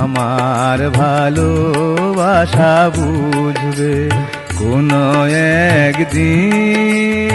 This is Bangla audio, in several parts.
আমার ভালোবাসা বুঝবে কোনো একদিন।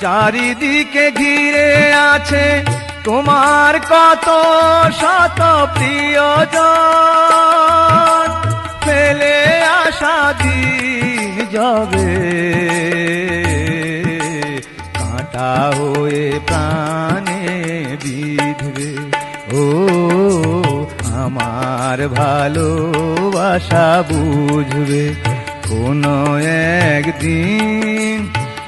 চারিদিকে ঘিরে আছে তোমার কত শত প্রিয়জন। ফেলে আসা দিন যাবে। কাঁটা হয়ে প্রাণে বিধবে। ও, আমার ভালোবাসা বুঝবে। কোনো একদিন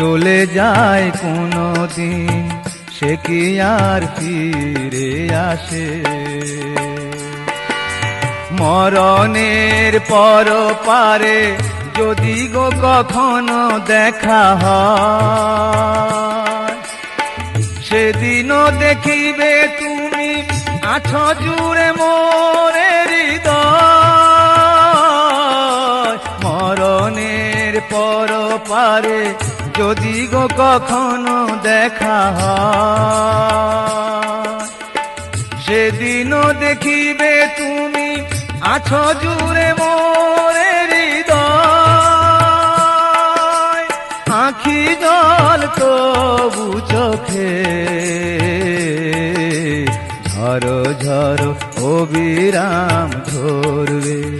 চলে যায় কোনো দিন সে কি আর ফিরে আসে? মরণের পর পারে যদি গো কখনো দেখা হয়, সেদিনও দেখিবে তুমি আছো জুড়ে মোরে হৃদয়। পর পারে, যদি গো কখনো দেখা সেদিনও দেখিবে তুমি আছো জুড়ে মোরে হৃদয়। আখি জল তবু চোখে। ঝরো ঝরো, অবিরাম ঝরবে। ও